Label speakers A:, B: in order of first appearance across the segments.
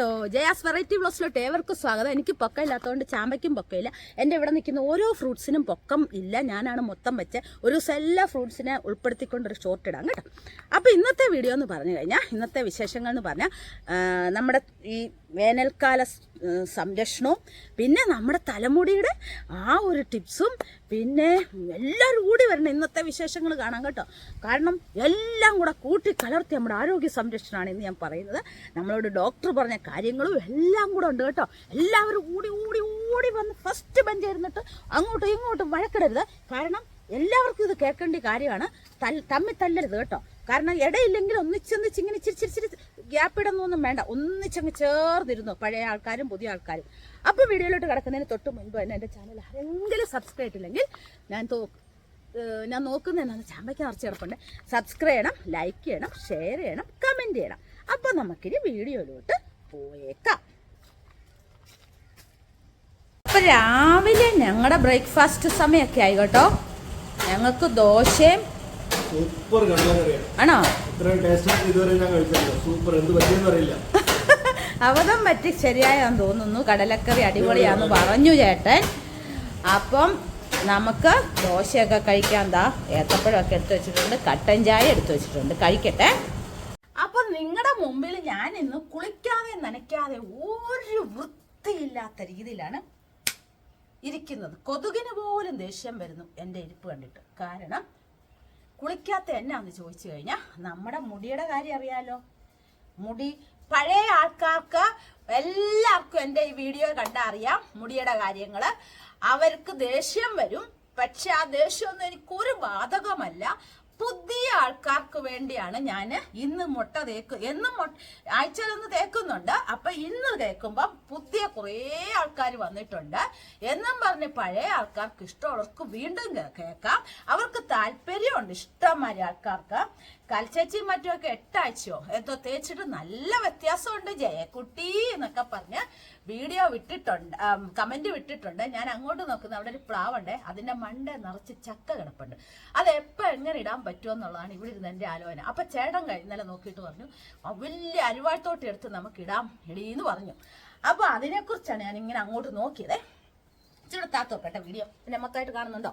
A: Hello Jaya's variety ബ്ലോസിലോട്ട് ഏവർക്കും സ്വാഗതം. എനിക്ക് പൊക്കം ഇല്ലാത്തതുകൊണ്ട് ചാമ്പയ്ക്കും പൊക്കയില്ല. എന്റെ ഇവിടെ നിൽക്കുന്ന ഓരോ ഫ്രൂട്ട്സിനും പൊക്കം ഇല്ല. ഞാനാണ് മൊത്തം വെച്ച് ഒരു ദിവസം എല്ലാ ഫ്രൂട്ട്സിനെ ഉൾപ്പെടുത്തിക്കൊണ്ടൊരു ഷോർട്ട് ഇടാം കേട്ടോ. അപ്പോൾ ഇന്നത്തെ വീഡിയോ എന്ന് പറഞ്ഞു കഴിഞ്ഞാൽ ഇന്നത്തെ വിശേഷങ്ങൾ എന്ന് പറഞ്ഞാൽ നമ്മുടെ ഈ വേനൽക്കാല സംരക്ഷണവും പിന്നെ നമ്മുടെ തലമുടിയുടെ ആ ഒരു ടിപ്സും പിന്നെ എല്ലാവരും കൂടി വരണം ഇന്നത്തെ വിശേഷങ്ങൾ കാണാൻ കേട്ടോ. കാരണം എല്ലാം കൂടെ കൂട്ടി കലർത്തി നമ്മുടെ ആരോഗ്യ സംരക്ഷണമാണ് ഇന്ന് ഞാൻ പറയുന്നത്. നമ്മളോട് ഡോക്ടർ പറഞ്ഞ കാര്യങ്ങളും എല്ലാം കൂടെ ഉണ്ട് കേട്ടോ. എല്ലാവരും കൂടി ഓടി ഓടി വന്ന് ഫസ്റ്റ് ബെഞ്ച് ഇരുന്നിട്ട് അങ്ങോട്ടും ഇങ്ങോട്ടും വഴക്കിടരുത്. കാരണം എല്ലാവർക്കും ഇത് കേൾക്കേണ്ട കാര്യമാണ്. തമ്മിൽ തല്ലരുത് കേട്ടോ. കാരണം ഇടയില്ലെങ്കിൽ ഒന്നിച്ചൊന്നിച്ച് ഇങ്ങനെ ഇച്ചിരി ഗ്യാപ്പിടുന്നൊന്നും ഗ്യാപ്പ് വേണ്ട. ഒന്നിച്ചങ്ങ് ചേർന്നിരുന്നു. പഴയ ആൾക്കാരും പുതിയ ആൾക്കാരും. അപ്പോൾ വീഡിയോയിലോട്ട് കിടക്കുന്നതിന് തൊട്ട് മുൻപ് തന്നെ എന്റെ ചാനൽ ആരെങ്കിലും സബ്സ്ക്രൈബ് ചെയ്തില്ലെങ്കിൽ ഞാൻ തോ ഞാൻ നോക്കുന്ന എന്നാണ് ചാമ്പയ്ക്ക് നിറച്ച് കിടപ്പുണ്ട്. സബ്സ്ക്രൈബ് ചെയ്യണം ലൈക്ക് ചെയ്യണം ഷെയർ ചെയ്യണം കമന്റ് ചെയ്യണം. അപ്പോൾ നമുക്കിനി വീഡിയോയിലോട്ട് പോയേക്കാം. അപ്പൊ രാവിലെ ഞങ്ങളുടെ ബ്രേക്ക്ഫാസ്റ്റ് സമയമൊക്കെ ആയി കേട്ടോ. ഞങ്ങൾക്ക് ദോശയും
B: സൂപ്പർ
A: ആണോ?
B: സൂപ്പർ. എന്ത് പറ്റിയെന്ന് അറിയില്ല.
A: അവതം പറ്റി ശരിയായെന്ന് തോന്നുന്നു. കടലക്കറി അടിപൊളിയാന്ന് പറഞ്ഞു ചേട്ടൻ. അപ്പം നമുക്ക് ദോശയൊക്കെ കഴിക്കാൻ ദാ. ഏത്തപ്പഴമൊക്കെ എടുത്തു വെച്ചിട്ടുണ്ട്. കട്ടൻ ചായ എടുത്തു വെച്ചിട്ടുണ്ട്. കഴിക്കട്ടെ. അപ്പൊ നിങ്ങളുടെ മുമ്പിൽ ഞാൻ ഇന്ന് കുളിക്കാതെ നനയ്ക്കാതെ ഒരു വൃത്തിയില്ലാത്ത രീതിയിലാണ് ഇരിക്കുന്നത്. കൊതുകിന് പോലും ദേഷ്യം വരുന്നു എന്റെ ഇരിപ്പ് കണ്ടിട്ട്. കാരണം കുളിക്കാത്ത എന്നാന്ന് ചോദിച്ചു കഴിഞ്ഞാൽ നമ്മുടെ മുടിയുടെ കാര്യം അറിയാലോ. മുടി പഴയ ആൾക്കാർക്ക് എല്ലാവർക്കും എന്റെ ഈ വീഡിയോ കണ്ടാൽ അറിയാം മുടിയുടെ കാര്യങ്ങൾ അവർക്ക് ദേഷ്യം വരും. പക്ഷെ ആ ദേഷ്യമൊന്നും എനിക്കൊരു ബാധകമല്ല. പുതിയ ആൾക്കാർക്ക് വേണ്ടിയാണ് ഞാൻ ഇന്ന് മുട്ട തേക്ക് എന്നും മുട്ട ആഴ്ചയിലൊന്ന് തേക്കുന്നുണ്ട്. അപ്പൊ ഇന്ന് തേക്കുമ്പോൾ പുതിയ കുറേ ആൾക്കാർ വന്നിട്ടുണ്ട്. എന്നും പറഞ്ഞ് പഴയ ആൾക്കാർക്ക് ഇഷ്ടമുള്ളവർക്ക് വീണ്ടും കേൾക്കാം. അവർക്ക് താല്പര്യമുണ്ട് ഇഷ്ടംമാതിരി ആൾക്കാർക്ക്. കൽച്ചേച്ചിയും മറ്റുമൊക്കെ എട്ടാഴ്ചയോ എന്തോ തേച്ചിട്ട് നല്ല വ്യത്യാസമുണ്ട് ജയക്കുട്ടി എന്നൊക്കെ പറഞ്ഞ് വീഡിയോ വിട്ടിട്ടുണ്ട് കമന്റ് വിട്ടിട്ടുണ്ട്. ഞാൻ അങ്ങോട്ട് നോക്കുന്ന. അവിടെ ഒരു പ്ലാവുണ്ട്. അതിന്റെ മണ്ട നിറച്ച് ചക്ക കിടപ്പുണ്ട്. അത് എപ്പോ എങ്ങനെ ഇടാൻ പറ്റുമോ എന്നുള്ളതാണ് ഇവിടെ ഇരുന്ന് എന്റെ ആലോചന. അപ്പൊ ചേട്ടൻ കഴിഞ്ഞാലെ നോക്കിയിട്ട് പറഞ്ഞു "ആ, വലിയ അരുവാഴ്ത്തോട്ട് എടുത്ത് നമുക്ക് ഇടാം എടീന്ന് പറഞ്ഞു. അപ്പൊ അതിനെക്കുറിച്ചാണ് ഞാൻ ഇങ്ങനെ അങ്ങോട്ട് നോക്കിയതേ. ഇച്ചിരി താത്തോക്കട്ടെ വീഡിയോ. പിന്നെ മൊത്തമായിട്ട് കാണുന്നുണ്ടോ?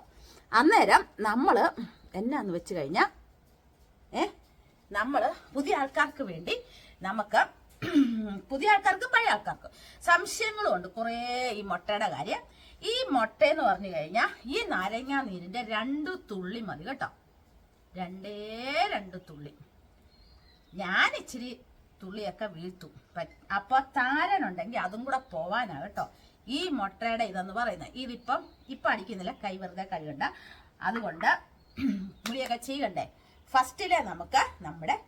A: അന്നേരം നമ്മൾ എന്നാന്ന് വെച്ച് കഴിഞ്ഞാൽ ഏ? നമ്മൾ പുതിയ ആൾക്കാർക്ക് വേണ്ടി നമുക്ക് പുതിയ ആൾക്കാർക്ക് പഴയ ആൾക്കാർക്ക് സംശയങ്ങളും ഉണ്ട്. കുറേ ഈ മുട്ടയുടെ കാര്യം. ഈ മുട്ട എന്ന് പറഞ്ഞു കഴിഞ്ഞാൽ ഈ നാരങ്ങാ നീരിന്റെ രണ്ട് തുള്ളി മതി കേട്ടോ. രണ്ടേ രണ്ട് തുള്ളി. ഞാൻ ഇച്ചിരി തുള്ളിയൊക്കെ വീഴ്ത്തും. അപ്പോൾ അപ്പൊ താരനുണ്ടെങ്കിൽ അതും കൂടെ പോവാനാ കേട്ടോ. ഈ മുട്ടയുടെ ഇതെന്ന് പറയുന്നത്. ഇതിപ്പം ഇപ്പം അടിക്കുന്നില്ല. കൈ വെറുതെ കഴുകണ്ട. അതുകൊണ്ട് പുളിയൊക്കെ ചെയ്യണ്ടേ ഫസ്റ്റിലെ നമുക്ക് നമ്മുടെ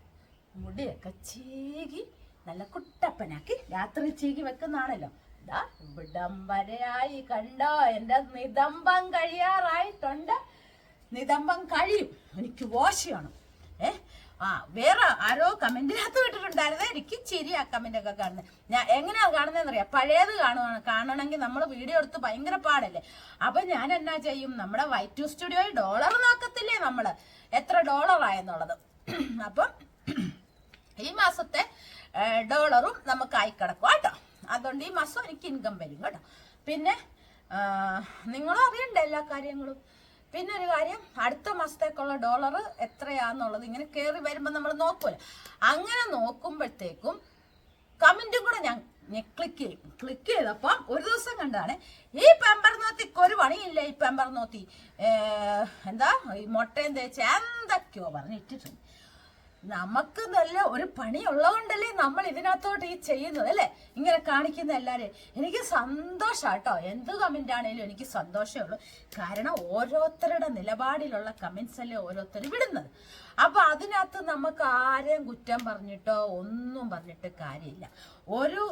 A: മുടിയൊക്കെ ചീകി നല്ല കുട്ടപ്പനാക്കി രാത്രി ചീകി വെക്കുന്നതാണല്ലോ. ഇതാ ഇവിടം വരെയായി കണ്ടോ എന്റെ നിതംബം കഴിയാറായിട്ടുണ്ട്. നിതംബം കഴിയും. എനിക്ക് വാശിയാണ്. ഏ? ആ വേറെ ആരോ കമന്റിനകത്ത് വിട്ടിട്ടുണ്ടായിരുന്നേ എനിക്ക് ചിരി അക്കമ്മിന്റെ ഒക്കെ കാണുന്നത്. ഞാൻ എങ്ങനെയാ കാണുന്നതെന്ന് അറിയാം പഴയത് കാണുവാണ്. കാണണമെങ്കിൽ നമ്മൾ വീഡിയോ എടുത്ത് ഭയങ്കര പാടല്ലേ? അപ്പൊ ഞാൻ എന്നാ ചെയ്യും? നമ്മുടെ വൈറ്റ് സ്റ്റുഡിയോയിൽ ഡോളർ നോക്കത്തില്ലേ നമ്മൾ? എത്ര ഡോളർ ആയെന്നുള്ളത്. അപ്പം ഈ മാസത്തെ ഡോളറും നമുക്ക് ആയി കിടക്കും കേട്ടോ. അതുകൊണ്ട് ഈ മാസം എനിക്ക് ഇൻകം വരും കേട്ടോ. പിന്നെ നിങ്ങളും അറിയണ്ട എല്ലാ കാര്യങ്ങളും? പിന്നെ ഒരു കാര്യം അടുത്ത മാസത്തേക്കുള്ള ഡോളർ എത്രയാന്നുള്ളത് ഇങ്ങനെ കയറി വരുമ്പോൾ നമ്മൾ നോക്കൂല. അങ്ങനെ നോക്കുമ്പോഴത്തേക്കും കമന്റും കൂടെ ഞാൻ ക്ലിക്ക് ചെയ്യും. ക്ലിക്ക് ചെയ്തപ്പം ഒരു ദിവസം കണ്ടാണ് ഈ പെമ്പർ നോത്തിക്ക് ഒരു പണിയില്ല ഈ പെമ്പർ നോത്തി. എന്താ? ഈ മുട്ടയും തേച്ച് എന്തൊക്കെയോ പറഞ്ഞ് ഇട്ടിട്ടുണ്ട്. നമുക്ക് നല്ല ഒരു പണി ഉള്ളതുകൊണ്ടല്ലേ നമ്മൾ ഇതിനകത്തോട്ട് ഈ ചെയ്യുന്നത് അല്ലേ? ഇങ്ങനെ കാണിക്കുന്ന എല്ലാവരെയും എനിക്ക് സന്തോഷാട്ടോ. എന്ത് കമന്റ് ആണെങ്കിലും എനിക്ക് സന്തോഷമേ ഉള്ളൂ. കാരണം ഓരോരുത്തരുടെ നിലപാടിലുള്ള കമന്റ്സ് അല്ലേ ഓരോരുത്തർ വിടുന്നത്. അപ്പൊ അതിനകത്ത് നമുക്ക് ആരെയും കുറ്റം പറഞ്ഞിട്ടോ ഒന്നും പറഞ്ഞിട്ട് കാര്യമില്ല. ഒരു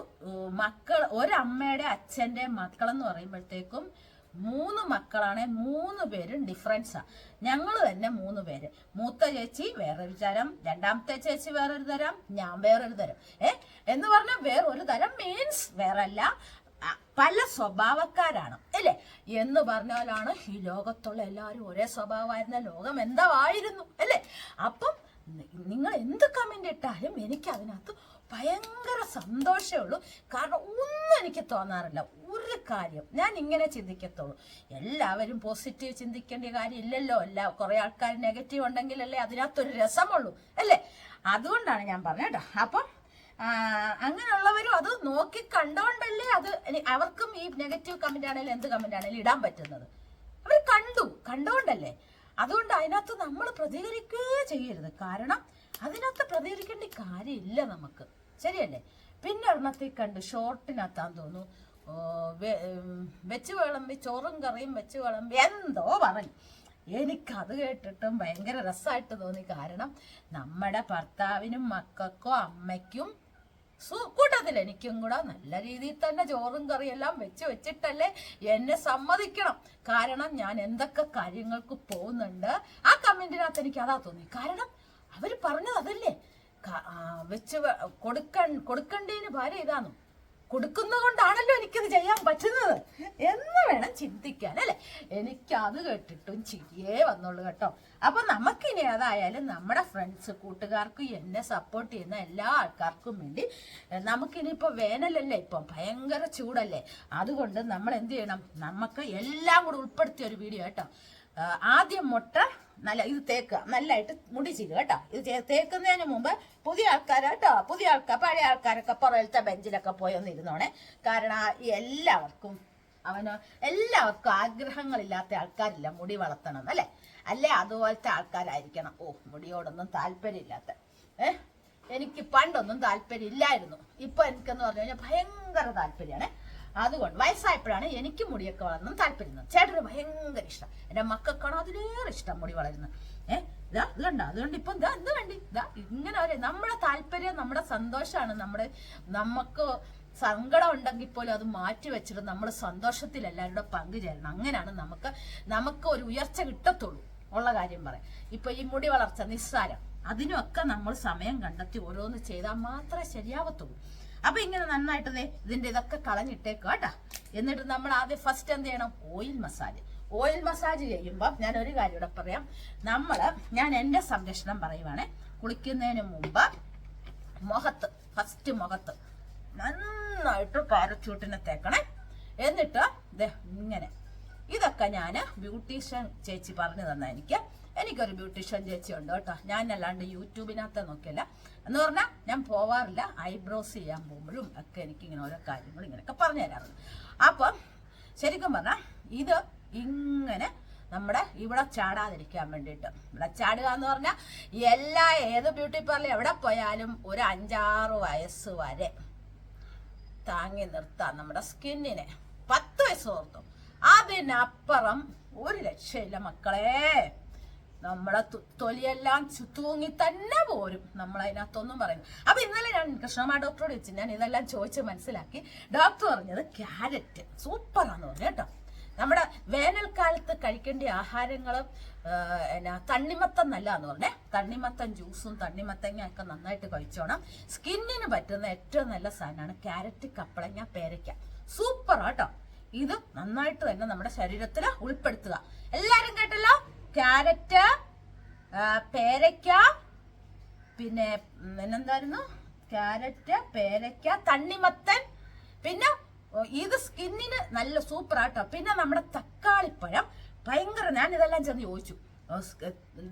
A: മക്കൾ ഒരമ്മയുടെ അച്ഛന്റെ മക്കളെന്ന് പറയുമ്പോഴത്തേക്കും മൂന്ന് മക്കളാണ് മൂന്ന് പേരും ഡിഫറൻസാ ഞങ്ങൾ തന്നെ മൂന്ന് പേര്. മൂത്ത ചേച്ചി വേറൊരു തരം രണ്ടാമത്തെ ചേച്ചി വേറൊരു തരം ഞാൻ വേറൊരു തരം. ഏ? എന്ന് പറഞ്ഞാൽ വേറൊരു തരം മീൻസ് വേറല്ല. പല സ്വഭാവക്കാരാണ് അല്ലേ? എന്ന് പറഞ്ഞാലാണ് ഈ ലോകത്തുള്ള എല്ലാവരും ഒരേ സ്വഭാവമായിരുന്ന ലോകം എന്താവായിരുന്നു അല്ലേ? അപ്പം നിങ്ങൾ എന്ത് കമന്റ് ഇട്ടാലും എനിക്ക് അതിനകത്ത് ഭയങ്കര സന്തോഷമേ ഉള്ളൂ. കാരണം ഒന്നും എനിക്ക് തോന്നാറില്ല. ഒരു കാര്യം ഞാൻ ഇങ്ങനെ ചിന്തിക്കത്തുള്ളൂ. എല്ലാവരും പോസിറ്റീവ് ചിന്തിക്കേണ്ട കാര്യമില്ലല്ലോ. അല്ല കുറെ ആൾക്കാർ നെഗറ്റീവ് ഉണ്ടെങ്കിലല്ലേ അതിനകത്തൊരു രസമുള്ളൂ അല്ലേ? അതുകൊണ്ടാണ് ഞാൻ പറഞ്ഞത് കേട്ടോ. അപ്പം അങ്ങനെയുള്ളവരും അത് നോക്കി കണ്ടോണ്ടല്ലേ അത് അവർക്കും ഈ നെഗറ്റീവ് കമന്റ് ആണെങ്കിലും എന്ത് കമന്റ് ആണെങ്കിലും ഇടാൻ പറ്റുന്നത്. അവർ കണ്ടു കണ്ടോണ്ടല്ലേ? അതുകൊണ്ട് അതിനകത്ത് നമ്മൾ പ്രതികരിക്കുകയേ ചെയ്യരുത്. കാരണം അതിനകത്ത് പ്രതികരിക്കേണ്ട കാര്യമില്ല നമുക്ക്. ശരിയല്ലേ? പിന്നെ ഒരെണ്ണത്തിൽ കണ്ട് ഷോർട്ടിനകത്താന്ന് തോന്നുന്നു. വെച്ച് വിളമ്പി ചോറും കറിയും വെച്ച് വിളമ്പി എന്തോ പറഞ്ഞു. എനിക്കത് കേട്ടിട്ടും ഭയങ്കര രസമായിട്ട് തോന്നി. കാരണം നമ്മുടെ ഭർത്താവിനും മക്കൾക്കോ അമ്മയ്ക്കും കൂട്ടത്തിൽ എനിക്കും കൂടെ നല്ല രീതിയിൽ തന്നെ ചോറും കറിയെല്ലാം വെച്ച് വെച്ചിട്ടല്ലേ എന്നെ സമ്മതിക്കണം. കാരണം ഞാൻ എന്തൊക്കെ കാര്യങ്ങൾക്ക് പോകുന്നുണ്ട് ആ കമന്റിനകത്ത് എനിക്ക് അതാ തോന്നി. കാരണം അവർ പറഞ്ഞത് അതല്ലേ വെച്ച് കൊടുക്ക കൊടുക്കണ്ടേന് ഭാര്യ ഇതാന്നു. കൊടുക്കുന്ന കൊണ്ടാണല്ലോ എനിക്കത് ചെയ്യാൻ പറ്റുന്നത് എന്ന് വേണം ചിന്തിക്കാൻ അല്ലെ? എനിക്ക് അത് കേട്ടിട്ടും ചിരിയേ വന്നുള്ളൂ കേട്ടോ. അപ്പൊ നമുക്കിനി ഏതായാലും നമ്മുടെ ഫ്രണ്ട്സ് കൂട്ടുകാർക്കും എന്നെ സപ്പോർട്ട് ചെയ്യുന്ന എല്ലാ ആൾക്കാർക്കും വേണ്ടി നമുക്കിനി വേനലല്ലേ ഇപ്പൊ ഭയങ്കര ചൂടല്ലേ? അതുകൊണ്ട് നമ്മൾ എന്ത് ചെയ്യണം? നമുക്ക് എല്ലാം കൂടെ ഉൾപ്പെടുത്തിയ ഒരു വീഡിയോ കേട്ടോ. ആദ്യം മുട്ട നല്ല ഇത് തേക്കുക. നല്ലതായിട്ട് മുടി ചീരുക കേട്ടോ. ഇത് തേക്കുന്നതിന് മുമ്പ് പുതിയ ആൾക്കാർ കേട്ടോ. പുതിയ ആൾക്കാർ പഴയ ആൾക്കാരൊക്കെ പുറകിലത്തെ ബെഞ്ചിലൊക്കെ പോയി ഒന്ന് ഇരുന്നോണേ. കാരണം എല്ലാവർക്കും അവന് എല്ലാവർക്കും ആഗ്രഹങ്ങളില്ലാത്ത ആൾക്കാരില്ല മുടി വളർത്തണം അല്ലേ? അല്ലേ? അതുപോലത്തെ ആൾക്കാരായിരിക്കണം. ഓ മുടിയോടൊന്നും താല്പര്യമില്ലാത്ത. ഏഹ് എനിക്ക് പണ്ടൊന്നും താല്പര്യം ഇല്ലായിരുന്നു ഇപ്പൊ എനിക്കെന്ന് പറഞ്ഞു കഴിഞ്ഞാൽ ഭയങ്കര താല്പര്യമാണ്. അതുകൊണ്ട് വയസ്സായപ്പോഴാണ് എനിക്ക് മുടിയൊക്കെ വളർന്നും താല്പര്യം ചേട്ടന് ഭയങ്കര ഇഷ്ടം. എന്റെ മക്കൾക്കാണോ അതിലേറെ ഇഷ്ടം മുടി വളരുന്നത്. ഏഹ് ഇതാ ഇത് കണ്ട അതുകൊണ്ട് ഇപ്പൊ ഇതാ എന്ത് വേണ്ടി ഇതാ ഇങ്ങനെ ഒരു നമ്മുടെ താല്പര്യം നമ്മുടെ സന്തോഷമാണ്. നമ്മുടെ നമുക്ക് സങ്കടം ഉണ്ടെങ്കിൽ പോലും അത് മാറ്റി വെച്ചിട്ട് നമ്മൾ സന്തോഷത്തിൽ എല്ലാവരുടെ പങ്കുചേരണം അങ്ങനെയാണ് നമുക്ക് നമുക്ക് ഒരു ഉയർച്ച കിട്ടത്തുള്ളൂ. ഉള്ള കാര്യം പറയാം. ഇപ്പൊ ഈ മുടി വളർച്ച നിസ്സാരം അതിനൊക്കെ നമ്മൾ സമയം കണ്ടെത്തി ഓരോന്ന് ചെയ്താൽ മാത്രമേ ശരിയാവത്തുള്ളൂ. അപ്പൊ ഇങ്ങനെ നന്നായിട്ട് ഇതിന്റെ ഇതൊക്കെ കളഞ്ഞിട്ടേക്കുക കേട്ടാ. എന്നിട്ട് നമ്മൾ ആദ്യം ഫസ്റ്റ് എന്ത് ചെയ്യണം? ഓയിൽ മസാജ് ഓയിൽ മസാജ് ചെയ്യുമ്പോൾ ഞാൻ ഒരു കാര്യം ഇവിടെ പറയാം. നമ്മൾ ഞാൻ എന്റെ സംരക്ഷണം പറയുവാണേ. കുളിക്കുന്നതിന് മുമ്പ് മുഖത്ത് ഫസ്റ്റ് മുഖത്ത് നന്നായിട്ട് പാരച്ചൂട്ടിനെ തേക്കണേ. എന്നിട്ട് ഇങ്ങനെ. ഇതൊക്കെ ഞാൻ ബ്യൂട്ടീഷ്യൻ ചേച്ചി പറഞ്ഞു തന്ന എനിക്ക്. എനിക്കൊരു ബ്യൂട്ടീഷ്യൻ ചേച്ചി ഉണ്ട് കേട്ടോ. ഞാൻ അല്ലാണ്ട് യൂട്യൂബിനകത്ത് നോക്കിയല്ല. എന്ന് പറഞ്ഞാൽ ഞാൻ പോവാറില്ല. ഐബ്രോസ് ചെയ്യാൻ പോകുമ്പോഴും ഒക്കെ എനിക്ക് ഇങ്ങനെ ഓരോ കാര്യങ്ങൾ ഇങ്ങനെയൊക്കെ പറഞ്ഞു തരാറുണ്ട്. അപ്പം ശരിക്കും പറഞ്ഞാൽ ഇത് ഇങ്ങനെ നമ്മുടെ ഇവിടെ ചാടാതിരിക്കാൻ വേണ്ടിയിട്ട്. ഇവിടെ ചാടുക എന്ന് പറഞ്ഞാൽ എല്ലാ ഏത് ബ്യൂട്ടി പാർലർ എവിടെ പോയാലും ഒരു അഞ്ചാറ് വയസ്സ് വരെ താങ്ങി നിർത്താം നമ്മുടെ സ്കിന്നിനെ. പത്ത് വയസ്സ് ഓർത്തും. അതിനപ്പുറം ഒരു രക്ഷയില്ല മക്കളെ. നമ്മുടെ തു- തൊലിയെല്ലാം ചുത്തൂങ്ങി തൂങ്ങി തന്നെ പോരും. നമ്മൾ അതിനകത്തൊന്നും പറയുന്നു അപ്പൊ ഇന്നലെ ഞാൻ കൃഷ്ണമ്മ ഡോക്ടറോട് വെച്ച് ഞാൻ ഇതെല്ലാം ചോദിച്ച് മനസ്സിലാക്കി. ഡോക്ടർ പറഞ്ഞത് ക്യാരറ്റ്. സൂപ്പറാന്ന് പറഞ്ഞു കേട്ടോ. നമ്മുടെ വേനൽക്കാലത്ത് കഴിക്കേണ്ട ആഹാരങ്ങൾ എന്നാ തണ്ണിമത്തം എന്ന് പറഞ്ഞേ. തണ്ണിമത്തൻ ജ്യൂസും തണ്ണിമത്തങ്ങ ഒക്കെ നന്നായിട്ട് കഴിച്ചോണം. സ്കിന്നിന് പറ്റുന്ന ഏറ്റവും നല്ല സാധനമാണ് ക്യാരറ്റ് കപ്പളങ്ങ പേരയ്ക്ക. സൂപ്പർ കേട്ടോ. ഇത് നന്നായിട്ട് തന്നെ നമ്മുടെ ശരീരത്തിൽ ഉൾപ്പെടുത്തുക. എല്ലാരും കേട്ടല്ലോ? ക്യാരറ്റ് ആ, പേരയ്ക്ക പിന്നെ പിന്നെന്തായിരുന്നു? ക്യാരറ്റ് പേരയ്ക്ക തണ്ണിമത്തൻ പിന്നെ ഇത് സ്കിന്നിന് നല്ല സൂപ്പർ ആട്ടോ പിന്നെ നമ്മുടെ തക്കാളിപ്പഴം. ഭയങ്കര ഞാൻ ഇതെല്ലാം ചെന്ന് ചോദിച്ചു.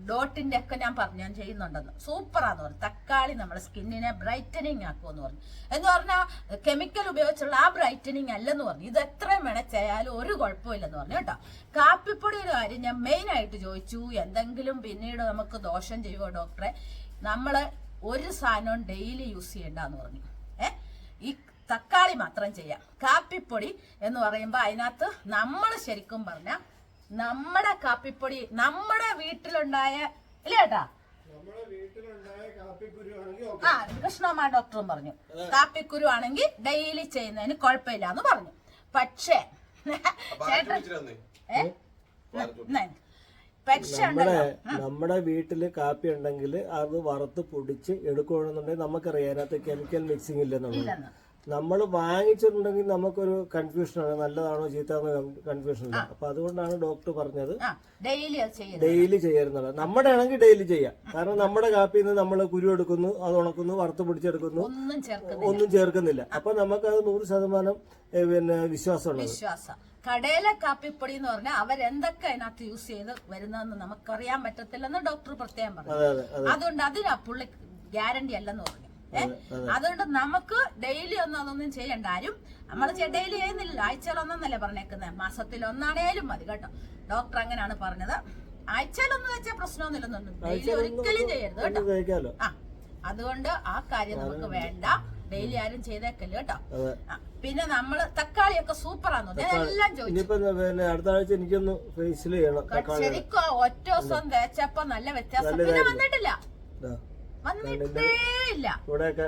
A: ഡോട്ടിന്റെ ഒക്കെ ഞാൻ പറഞ്ഞു ഞാൻ ചെയ്യുന്നുണ്ടെന്ന്. സൂപ്പറാന്ന് പറഞ്ഞു. തക്കാളി നമ്മുടെ സ്കിന്നിനെ ബ്രൈറ്റനിങ് ആക്കുമെന്ന് പറഞ്ഞു. എന്ന് പറഞ്ഞാൽ കെമിക്കൽ ഉപയോഗിച്ചുള്ള ആ ബ്രൈറ്റനിങ് അല്ലെന്ന് പറഞ്ഞു. ഇത് എത്രയും വേണേ ചെയ്യാലും ഒരു കുഴപ്പമില്ലെന്ന് പറഞ്ഞു കേട്ടോ. കാപ്പിപ്പൊടിയുടെ കാര്യം ഞാൻ മെയിൻ ആയിട്ട് ചോദിച്ചു. എന്തെങ്കിലും പിന്നീട് നമുക്ക് ദോഷം ചെയ്യുമോ ഡോക്ടറെ? നമ്മൾ ഒരു സാധനവും ഡെയിലി യൂസ് ചെയ്യണ്ടെന്ന് പറഞ്ഞു. ഏ? ഈ തക്കാളി മാത്രം ചെയ്യാം. കാപ്പിപ്പൊടി എന്ന് പറയുമ്പോൾ അതിനകത്ത് നമ്മൾ ശരിക്കും പറഞ്ഞ നമ്മുടെ കാപ്പിപ്പൊടി നമ്മുടെ വീട്ടിലുണ്ടായ ഇല്ല ചേട്ടാ
B: നമ്മുടെ വീട്ടിലുണ്ടായ കാപ്പിക്കുരു ആണെങ്കിൽ
A: ആ കൃഷ്ണമാ ഡോക്ടറും പറഞ്ഞു. കാപ്പിക്കുരു ആണെങ്കിൽ ഡെയിലി ചെയ്യുന്നതിന് കുഴപ്പമില്ല എന്ന് പറഞ്ഞു. പക്ഷേ
B: നമ്മുടെ
A: ഉണ്ടല്ലോ.
B: നമ്മുടെ വീട്ടിൽ കാപ്പി ഉണ്ടെങ്കിൽ അത് വറുത്ത് പൊടിച്ച് എടുക്കുകയാണെന്നുണ്ടെങ്കിൽ നമുക്കറിയാം അതിനകത്ത് കെമിക്കൽ മിക്സിംഗ് ഇല്ലെന്നുള്ളത്.
A: ഇല്ലെന്ന്.
B: നമ്മൾ വാങ്ങിച്ചിട്ടുണ്ടെങ്കിൽ നമുക്കൊരു കൺഫ്യൂഷനാണ് നല്ലതാണോ ചീത്തയാണോ കൺഫ്യൂഷൻ അപ്പൊ അതുകൊണ്ടാണ് ഡോക്ടർ പറഞ്ഞത്
A: ഡെയിലി അത്
B: ഡെയിലി ചെയ്യരുന്നത്. നമ്മുടെ ആണെങ്കിൽ ഡെയിലി ചെയ്യാം. കാരണം നമ്മുടെ കാപ്പിയിൽ നിന്ന് നമ്മൾ കുരു എടുക്കുന്നു അത് ഉണക്കുന്നു വറുത്ത് പിടിച്ചെടുക്കുന്നു
A: ഒന്നും ചേർക്കുന്നില്ല.
B: ഒന്നും ചേർക്കുന്നില്ല. അപ്പൊ നമുക്കത് നൂറ് ശതമാനം പിന്നെ വിശ്വാസമുള്ളത്.
A: വിശ്വാസം. കടയിലെ കാപ്പിപ്പൊടി എന്ന് പറഞ്ഞാൽ അവരെന്തൊക്കെ അതിനകത്ത് യൂസ് ചെയ്ത് വരുന്നതെന്ന് നമുക്കറിയാൻ പറ്റത്തില്ലെന്ന് ഡോക്ടർ പ്രത്യേകം പറഞ്ഞു.
B: അതെ അതെ അതെ.
A: അതുകൊണ്ട് അതിനാ പുള്ളി ഗ്യാരണ്ടി അല്ലെന്ന് പറഞ്ഞു? അതുകൊണ്ട് നമുക്ക് ഡെയിലി ഒന്നും അതൊന്നും ചെയ്യണ്ട ആരും നമ്മൾ ഡെയിലി ചെയ്യുന്നില്ല. ആഴ്ചയിൽ ഒന്നല്ലേ പറഞ്ഞേക്കുന്നത് മാസത്തിൽ ഒന്നാണേലും മതി കേട്ടോ. ഡോക്ടർ അങ്ങനെയാണ് പറഞ്ഞത്. ആഴ്ചയിലൊന്നും വെച്ചാൽ പ്രശ്നമൊന്നുമില്ലെന്നുണ്ട് ഡെയിലി ഒരിക്കലും ചെയ്യരുത് കേട്ടോ. ആ അതുകൊണ്ട് ആ കാര്യം നമുക്ക് വേണ്ട. ഡെയിലി ആരും ചെയ്തേക്കല്ലേ കേട്ടോ. പിന്നെ നമ്മൾ തക്കാളിയൊക്കെ സൂപ്പറാന്ന് എല്ലാം ചോദിച്ചു.
B: അടുത്ത ആഴ്ച എനിക്കൊന്ന് ഫേസിൽ ചെയ്യണം
A: ശരിക്കും? ഒറ്റ ദിവസം തേച്ചപ്പോ നല്ല വ്യത്യാസം. പിന്നെ വന്നിട്ടില്ല.
B: ഇവിടെയൊക്കെ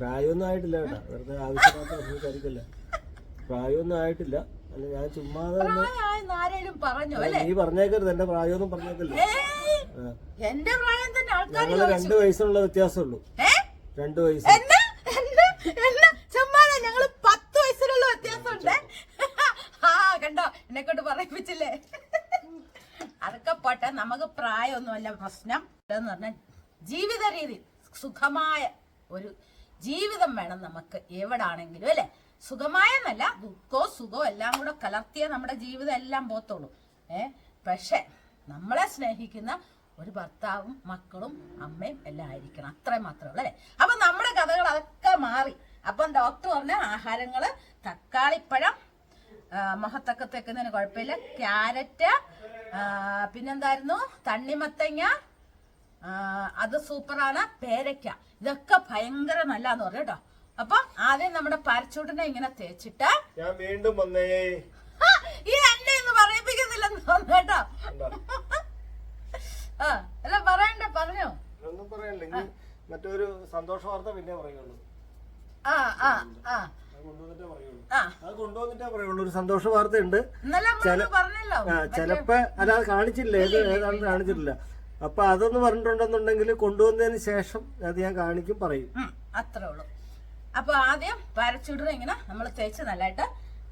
B: പ്രായമൊന്നും ആയിട്ടില്ല കേട്ടോ. വെറുതെ സംസാരിക്കില്ല പ്രായമൊന്നും ആയിട്ടില്ല. അല്ല ഞാൻ ചുമ്മാതെ നീ പറഞ്ഞേക്കരുത്. എന്റെ പ്രായമൊന്നും പറഞ്ഞേക്കല്ലേ
A: എന്റെ പ്രായം തന്നെ ആൾക്കാർ
B: ഞങ്ങൾ രണ്ട് വയസ്സുള്ള വ്യത്യാസമുള്ളൂ. രണ്ട് വയസ്സ്.
A: എന്നെ? എന്നെ? എന്നെ? ചുമ്മാതെ ഞങ്ങൾ പത്ത് വയസ്സിലുള്ള വ്യത്യാസമുണ്ട്. ആ കണ്ടോ? എന്നെ കൊണ്ട് പറയിപ്പിച്ചില്ലേ? അതൊക്കെ പോട്ടെ നമുക്ക് പ്രായമൊന്നുമല്ല. പ്രശ്നം എന്ന് പറഞ്ഞാൽ ജീവിത രീതി സുഖമായ ഒരു ജീവിതം വേണം നമുക്ക് എവിടെ ആണെങ്കിലും അല്ലെ? സുഖമായെന്നല്ല ദുഃഖവും സുഖവും എല്ലാം കൂടെ കലർത്തിയ നമ്മുടെ ജീവിതം എല്ലാം പോത്തുള്ളൂ ഏ? പക്ഷെ നമ്മളെ സ്നേഹിക്കുന്ന ഒരു ഭർത്താവും മക്കളും അമ്മയും എല്ലാം ആയിരിക്കണം. അത്രയും മാത്രമേ അല്ലെ? അപ്പൊ നമ്മുടെ കഥകൾ അതൊക്കെ മാറി. അപ്പം ഡോക്ടർ പറഞ്ഞ ആഹാരങ്ങൾ തക്കാളിപ്പഴം ആ, മുഖത്തൊക്കെ തെക്കുന്നതിന് കുഴപ്പമില്ല. ക്യാരറ്റ് പിന്നെന്തായിരുന്നു? തണ്ണിമത്തങ്ങ അത് സൂപ്പറാണ്. പേരയ്ക്ക. ഇതൊക്കെ ഭയങ്കര നല്ലാന്ന് പറഞ്ഞു കേട്ടോ. അപ്പൊ ആദ്യം നമ്മുടെ പരച്ചൂട്ടിനെ ഇങ്ങനെ തേച്ചിട്ട്
B: ഞാൻ വീണ്ടും വന്നേ.
A: ഈ എന്നെ ഒന്നും പറയിപ്പിക്കുന്നില്ലെന്ന് തോന്നുന്നു കേട്ടോ. അല്ല പറയണ്ട പറഞ്ഞോ.
B: ഒന്നും പറയല്ല ഇനി മറ്റൊരു സന്തോഷ വാർത്ത പിന്നെ പറയുള്ളൂ.
A: ആ ആ ആ.
B: ഒരു സന്തോഷ വാർത്ത ഉണ്ട്
A: ഇന്നലെ നമ്മൾ
B: ആ ചിലപ്പോ അല്ല അത് കാണിച്ചില്ല. ഏത് ഏതാണെന്ന് കാണിച്ചിട്ടില്ല. അപ്പൊ അതൊന്ന് പറഞ്ഞിട്ടുണ്ടെന്നുണ്ടെങ്കിൽ കൊണ്ടുവന്നതിന് ശേഷം അത് ഞാൻ കാണിക്കും പറയും.
A: അത്രേ ഉള്ളൂ. അപ്പൊ ആദ്യം പാരച്ചൂടിനെ ഇങ്ങനെ. നമ്മൾ തേച്ച് നല്ലതായിട്ട്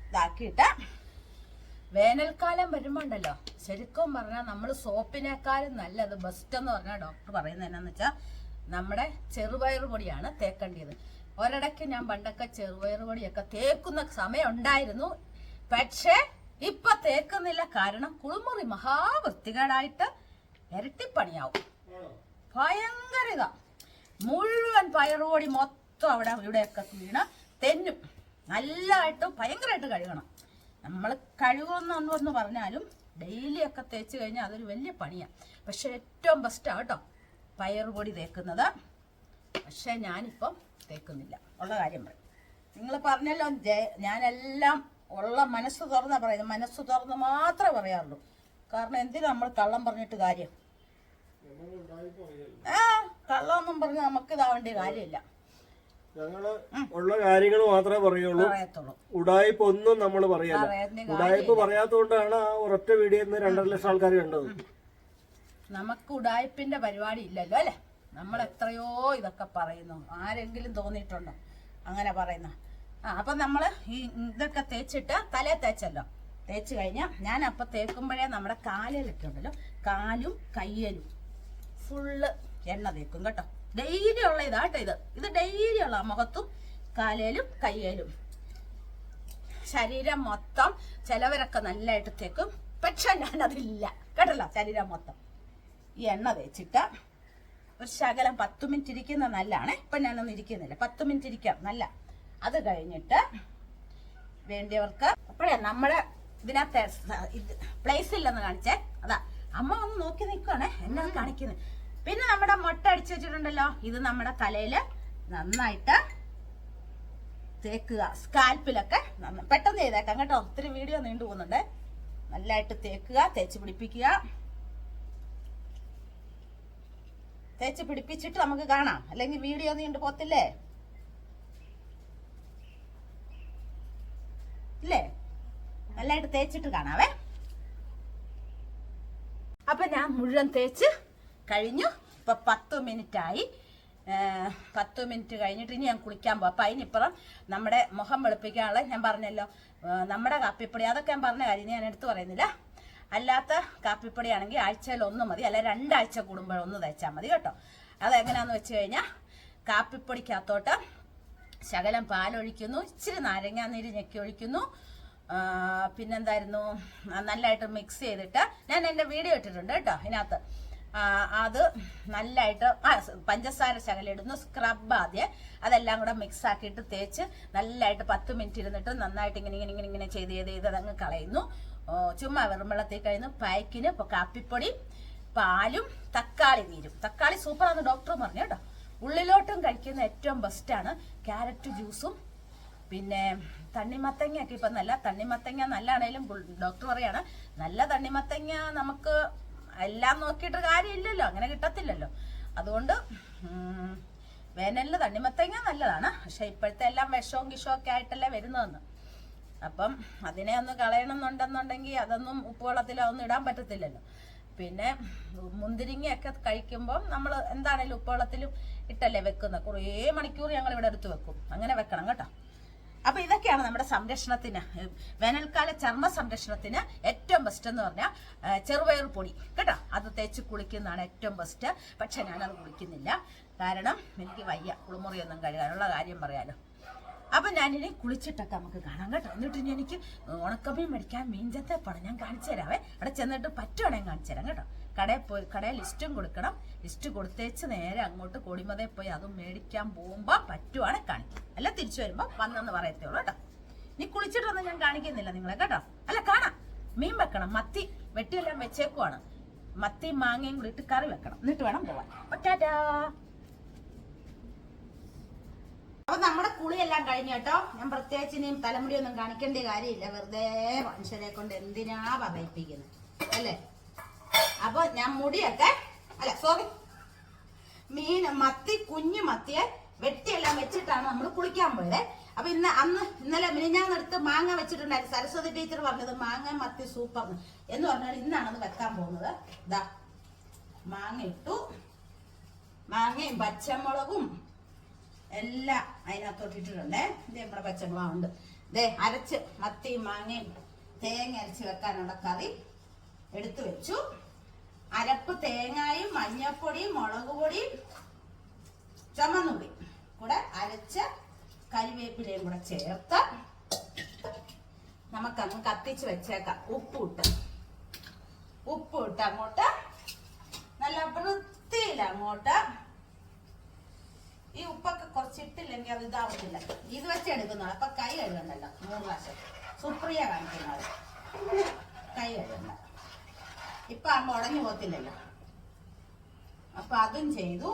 A: ഇതാക്കിയിട്ട് വേനൽക്കാലം വരുമ്പോ ഉണ്ടല്ലോ ശരിക്കും പറഞ്ഞാൽ നമ്മൾ സോപ്പിനേക്കാളും നല്ലത് ബെസ്റ്റ് എന്ന് പറഞ്ഞാൽ ഡോക്ടർ പറയുന്നത് എന്നാന്ന് വെച്ചാൽ നമ്മുടെ ചെറുപയർ പൊടിയാണ് തേക്കേണ്ടത്. ഒരിടയ്ക്ക് ഞാൻ പണ്ടൊക്കെ ചെറുപയർ പൊടിയൊക്കെ തേക്കുന്ന സമയം ഉണ്ടായിരുന്നു. പക്ഷേ ഇപ്പൊ തേക്കുന്നില്ല. കാരണം കുളിമുറി മഹാവൃത്തികേടായിട്ട് ഇരട്ടിപ്പണിയാവും. ഭയങ്കര ഇതാ. മുഴുവൻ പയറുപൊടി മൊത്തം അവിടെ ഇവിടെയൊക്കെ വീണ് തെന്നും നല്ലതായിട്ട് ഭയങ്കരമായിട്ട് കഴുകണം. നമ്മൾ കഴുകുമെന്ന് എന്ന് പറഞ്ഞാലും ഡെയിലി ഒക്കെ തേച്ച് കഴിഞ്ഞാൽ അതൊരു വലിയ പണിയാണ് പക്ഷെ ഏറ്റവും ബെസ്റ്റാണ് കേട്ടോ പയറുപൊടി തേക്കുന്നത്. പക്ഷെ ഞാനിപ്പം തേക്കുന്നില്ല. ഉള്ള കാര്യം പറയും. നിങ്ങൾ പറഞ്ഞല്ലോ ഞാനെല്ലാം ഉള്ള മനസ്സ് തുറന്നാണ് പറയുന്നത്. മനസ്സ് തുറന്ന് മാത്രമേ പറയാറുള്ളൂ. കാരണം എന്തിനാ നമ്മൾ കള്ളം പറഞ്ഞിട്ട് കാര്യം? ആ കള്ളമൊന്നും പറഞ്ഞ് നമുക്ക് ഇതാവേണ്ട കാര്യമില്ല.
B: ഞങ്ങൾ ഉള്ള കാര്യങ്ങൾ മാത്രമേ പറയുള്ളൂ. ഉടായ്പ ഒന്നും നമ്മൾ പറയല്ല. ഉടായ്പ പറയാത്തോണ്ടാണ് ആ ഒരൊറ്റ നിന്ന് രണ്ടര ലക്ഷം ആൾക്കാർ കണ്ടത്.
A: നമുക്ക് ഉടായ്പിന്റെ പരിപാടി ഇല്ലല്ലോ അല്ലെ? നമ്മൾ എത്രയോ ഇതൊക്കെ പറയുന്നു. ആരെങ്കിലും തോന്നിയിട്ടുണ്ടോ അങ്ങനെ പറയുന്ന? ആ അപ്പൊ നമ്മൾ ഈ ഇതൊക്കെ തേച്ചിട്ട് തലേ തേച്ചല്ലോ. തേച്ച് കഴിഞ്ഞാൽ ഞാൻ അപ്പൊ തേക്കുമ്പോഴേ നമ്മുടെ കാലിലൊക്കെ ഉണ്ടല്ലോ. കാലും കയ്യലും. ഫുള്ള് എണ്ണ തേക്കും കേട്ടോ. ഡെയിലി ഉള്ള ഇതാ കേട്ടോ ഇത്. ഇത് ഡെയിലി ഉള്ള മുഖത്തും കാലേലും കയ്യേലും. ശരീരം മൊത്തം ചിലവരൊക്കെ നല്ലതായിട്ട് തേക്കും. പക്ഷെ ഞാനതില്ല. കേട്ടല്ലോ? ശരീരം മൊത്തം. ഈ എണ്ണ തേച്ചിട്ട് ഒരു ശകലം പത്ത് മിനിറ്റ് ഇരിക്കുന്ന നല്ലതാണ് ഇപ്പൊ ഞാനൊന്നും ഇരിക്കുന്നില്ല. പത്ത് മിനിറ്റ് ഇരിക്കാം. നല്ല. അത് കഴിഞ്ഞിട്ട് വേണ്ടിയവർക്ക് അപ്പോഴേ നമ്മുടെ ഇതിനകത്ത് പ്ലേസ് ഇല്ലെന്ന് കാണിച്ചേ. അതാ. അമ്മ ഒന്ന് നോക്കി നിൽക്കുവാണേ എന്നാ കാണിക്കുന്നത് പിന്നെ നമ്മുടെ മുട്ട അടിച്ചു വെച്ചിട്ടുണ്ടല്ലോ. ഇത് നമ്മുടെ തലയിൽ നന്നായിട്ട് തേക്കുക. സ്കാൽപ്പിലൊക്കെ പെട്ടെന്ന് ചെയ്തേക്കാം കേട്ടോ. ഒത്തിരി വീഡിയോ നീണ്ടു പോകുന്നുണ്ട്. നല്ലതായിട്ട് തേക്കുക തേച്ച് പിടിപ്പിക്കുക. തേച്ച് പിടിപ്പിച്ചിട്ട് നമുക്ക് കാണാം. അല്ലെങ്കിൽ വീഡിയോ നീണ്ടു പോത്തില്ലേ ഇല്ലേ? നല്ലതായിട്ട് തേച്ചിട്ട് കാണാവേ. അപ്പൊ ഞാൻ മുഴുവൻ തേച്ച് കഴിഞ്ഞു. ഇപ്പൊ പത്ത് മിനിറ്റ് ആയി ഏഹ്, പത്ത് മിനിറ്റ് കഴിഞ്ഞിട്ട് ഇനി ഞാൻ കുളിക്കാൻ പോകും അപ്പം അതിനിപ്പുറം നമ്മുടെ മുഖം വെളുപ്പിക്കാനുള്ള ഞാൻ പറഞ്ഞല്ലോ. നമ്മുടെ കാപ്പിപ്പൊടി. അതൊക്കെ ഞാൻ പറഞ്ഞ കാര്യം ഞാൻ എടുത്തു പറയുന്നില്ല. അല്ലാത്ത കാപ്പിപ്പൊടി ആണെങ്കിൽ ആഴ്ചയിൽ ഒന്ന് മതി. അല്ല രണ്ടാഴ്ച കൂടുമ്പോൾ ഒന്ന് തയ്ച്ചാൽ മതി കേട്ടോ. അതെങ്ങനെയാന്ന് വെച്ച് കഴിഞ്ഞാൽ കാപ്പിപ്പൊടിക്കകത്തോട്ട് ശകലം പാലൊഴിക്കുന്നു. ഇച്ചിരി നാരങ്ങാനീര് ഞെക്കി ഒഴിക്കുന്നു. പിന്നെന്തായിരുന്നു? നല്ലതായിട്ട് മിക്സ് ചെയ്തിട്ട് ഞാൻ എന്റെ വീഡിയോ ഇട്ടിട്ടുണ്ട് കേട്ടോ ഇതിനകത്ത്. അത് നല്ലതായിട്ട് ആ പഞ്ചസാര ശകലിടുന്നു സ്ക്രബ് ആദ്യം. അതെല്ലാം കൂടെ മിക്സ് ആക്കിയിട്ട് തേച്ച് നല്ലതായിട്ട് പത്ത് മിനിറ്റ് ഇരുന്നിട്ട് നന്നായിട്ട് ഇങ്ങനെ ഇങ്ങനെ ഇങ്ങനെ ഇങ്ങനെ ചെയ്ത് ചെയ്ത് ചെയ്ത് അതങ്ങ് കളയുന്നു. ചുമ്മാ വെറുമ്പളത്തേക്ക് കഴിയുന്നു. പായ്ക്കിന് ഇപ്പോൾ കാപ്പിപ്പൊടി പാലും തക്കാളി നീരും. തക്കാളി സൂപ്പറാന്ന് ഡോക്ടർ പറഞ്ഞു കേട്ടോ. ഉള്ളിലോട്ടും കഴിക്കുന്ന ഏറ്റവും ബെസ്റ്റാണ് ക്യാരറ്റ് ജ്യൂസും പിന്നെ തണ്ണിമത്തങ്ങയൊക്കെ ഇപ്പം നല്ല തണ്ണിമത്തങ്ങ നല്ലതാണേലും ഡോക്ടർ പറയാണ്. നല്ല തണ്ണിമത്തങ്ങ നമുക്ക് എല്ലാം നോക്കിയിട്ട് കാര്യമില്ലല്ലോ അങ്ങനെ കിട്ടത്തില്ലല്ലോ. അതുകൊണ്ട് വേനലിന് തണ്ണിമത്തങ്ങ നല്ലതാണ്. പക്ഷെ ഇപ്പോഴത്തെ എല്ലാം വിഷവും കിഷവും ഒക്കെ ആയിട്ടല്ലേ വരുന്നതെന്ന്. അപ്പം അതിനെ ഒന്ന് കളയണമെന്നുണ്ടെന്നുണ്ടെങ്കിൽ അതൊന്നും ഉപ്പുവെള്ളത്തിലൊന്നും ഇടാൻ പറ്റത്തില്ലല്ലോ. പിന്നെ മുന്തിരിങ്ങയൊക്കെ കഴിക്കുമ്പോൾ നമ്മൾ എന്താണേലും ഉപ്പുവെള്ളത്തിലും ഇട്ടല്ലേ വെക്കുന്നത്. കുറേ മണിക്കൂർ ഞങ്ങൾ ഇവിടെ എടുത്ത് വെക്കും. അങ്ങനെ വെക്കണം കേട്ടോ. അപ്പൊ ഇതൊക്കെയാണ് നമ്മുടെ സംരക്ഷണത്തിന് വേനൽക്കാല ചർമ്മ സംരക്ഷണത്തിന് ഏറ്റവും ബെസ്റ്റ് എന്ന് പറഞ്ഞാൽ ചെറുപയർ പൊടി. കേട്ടോ? അത് തേച്ച് കുളിക്കുന്നതാണ് ഏറ്റവും ബെസ്റ്റ് പക്ഷെ ഞാനത് കുളിക്കുന്നില്ല. കാരണം എനിക്ക് വയ്യ. കുളിമുറിയൊന്നും കഴുകാനുള്ള കാര്യം പറയാലോ. അപ്പൊ ഞാനിനി കുളിച്ചിട്ടൊക്കെ നമുക്ക് കാണാം കേട്ടോ. എന്നിട്ട് ഇനി എനിക്ക് ഉണക്കമീൻ മേടിക്കാൻ മീൻചത്തെ പോണം ഞാൻ കാണിച്ചു തരാവേ. അവിടെ ചെന്നിട്ട് പറ്റുവാണെങ്കിൽ കാണിച്ചു തരാം കേട്ടോ. കടയിൽ പോയി കടയിൽ ലിസ്റ്റും കൊടുക്കണം. ലിസ്റ്റ് കൊടുത്തേച്ച് നേരെ അങ്ങോട്ട് കൊടിമതയിൽ പോയി അതും മേടിക്കാൻ പോകുമ്പോൾ പറ്റുവാണെ കാണിക്കും അല്ല തിരിച്ചു വരുമ്പോൾ വന്നെന്ന് പറയത്തേയുള്ളൂ കേട്ടോ. നീ കുളിച്ചിട്ടൊന്നും ഞാൻ കാണിക്കുന്നില്ല നിങ്ങളെ കേട്ടോ. അല്ല കാണാം. മീൻ വെക്കണം മത്തി. വെട്ടിയെല്ലാം വെച്ചേക്കുവാണ്. മത്തി മാങ്ങയും കൂടി ഇട്ട് കറി വെക്കണം. എന്നിട്ട് വേണം പോവാൻ. ഒറ്റാറ്റാ അപ്പൊ നമ്മുടെ കുളിയെല്ലാം കഴിഞ്ഞു കേട്ടോ. ഞാൻ പ്രത്യേകിച്ച് ഇനിയും തലമുടിയൊന്നും കാണിക്കേണ്ട കാര്യമില്ല. വെറുതെ മനുഷ്യരെ കൊണ്ട് എന്തിനാ പറയിപ്പിക്കുന്നത് അല്ലേ? അപ്പൊ ഞാൻ മുടിയൊക്കെ അല്ല സോറി മീൻ മത്തി കുഞ്ഞു മത്തിയെ വെട്ടിയെല്ലാം വെച്ചിട്ടാണ് നമ്മൾ കുളിക്കാൻ പോയത്. അപ്പൊ ഇന്ന് അന്ന് ഇന്നലെ മിനിഞ്ഞാന്നെടുത്ത് മാങ്ങ വെച്ചിട്ടുണ്ടായിരുന്നു. സരസ്വതി ടീച്ചർ പറഞ്ഞത് മാങ്ങ മത്തി സൂപ്പർ എന്ന് പറഞ്ഞാൽ ഇന്നാണ് അത് വെക്കാൻ പോകുന്നത്. ഇതാ മാങ്ങ ഇട്ടു. മാങ്ങയും പച്ചമുളകും എല്ലാം അതിനകത്തോട്ട് ഇട്ടിട്ടുണ്ടേ. ഇത് നമ്മുടെ പച്ചമുളകുണ്ട്. ദേ അരച്ച് മത്തിയും മാങ്ങയും തേങ്ങ അരച്ച് വെക്കാനുള്ള കറി എടുത്തു വെച്ചു. അരപ്പ് തേങ്ങായും മഞ്ഞപ്പൊടിയും മുളക് പൊടിയും ചുമന്നുള്ളി കൂടെ അരച്ച കരിവേപ്പിലയും കൂടെ ചേർത്ത് നമുക്കങ്ങ് കത്തിച്ച് വെച്ചേക്കാം. ഉപ്പിട്ട് ഉപ്പിട്ട് അങ്ങോട്ട് നല്ല വൃത്തിയിൽ അങ്ങോട്ട് ഈ ഉപ്പൊക്കെ കുറച്ചിട്ടില്ലെങ്കിൽ അത് ഇതാവത്തില്ല. ഇത് വെച്ച് എടുക്കുന്നതാണ് അപ്പൊ കൈ കഴുകണ്ടല്ലോ. മൂന്ന് പ്രാവശ്യം. സുപ്രിയ കാണിക്കുന്നത് കൈ കഴുകണ്ട. ഇപ്പൊ ആ മുടങ്ങി പോകത്തില്ലല്ലോ. അപ്പൊ അതും ചെയ്തു.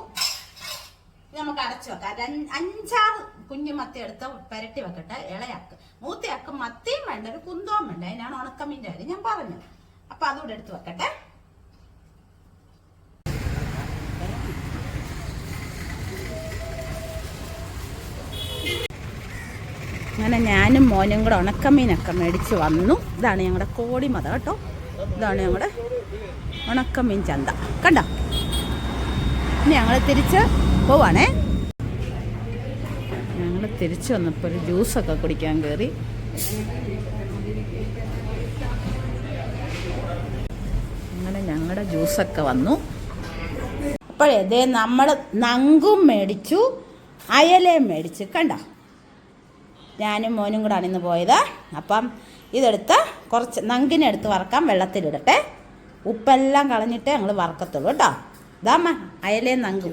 A: നമുക്ക് അടച്ചു വെക്കാം. അഞ്ചാറ് കുഞ്ഞു മത്തി എടുത്ത് പെരട്ടി വെക്കട്ടെ ഇളയാക്ക് മൂത്തയാക്ക് മത്തിയും വേണ്ട ഒരു കുന്തവും വേണ്ട. അതിനാണ് ഉണക്കമീന്റെ കാര്യം ഞാൻ പറഞ്ഞു അപ്പൊ അതുകൂടെ എടുത്ത് വെക്കട്ടെ. അങ്ങനെ ഞാനും മോനും കൂടെ ഉണക്കമീനൊക്കെ മേടിച്ച് വന്നു. ഇതാണ് ഞങ്ങളുടെ കോടിമത കേട്ടോ. ഇതാണ് ഞങ്ങളുടെ ഉണക്കമീൻ ചന്ത. കണ്ടോ? ഇനി ഞങ്ങൾ തിരിച്ച് പോവാണേ. ഞങ്ങൾ തിരിച്ച് വന്നപ്പോൾ ഒരു ജ്യൂസൊക്കെ കുടിക്കാൻ കയറി അങ്ങനെ ഞങ്ങളുടെ ജ്യൂസൊക്കെ വന്നു. അപ്പോഴേ ദേ നമ്മൾ നങ്കും മേടിച്ചു അയലയും മേടിച്ചു. കണ്ട? ഞാനും മോനും കൂടാണ് ഇന്ന് പോയത്. അപ്പം ഇതെടുത്ത് കുറച്ച് നങ്കിനെടുത്ത് വറക്കാൻ വെള്ളത്തിലിടട്ടെ. ഉപ്പെല്ലാം കളഞ്ഞിട്ടേ ഞങ്ങൾ വറക്കത്തുള്ളൂ കേട്ടോ. ഇതാമ്മ അയലേ നങ്ക്.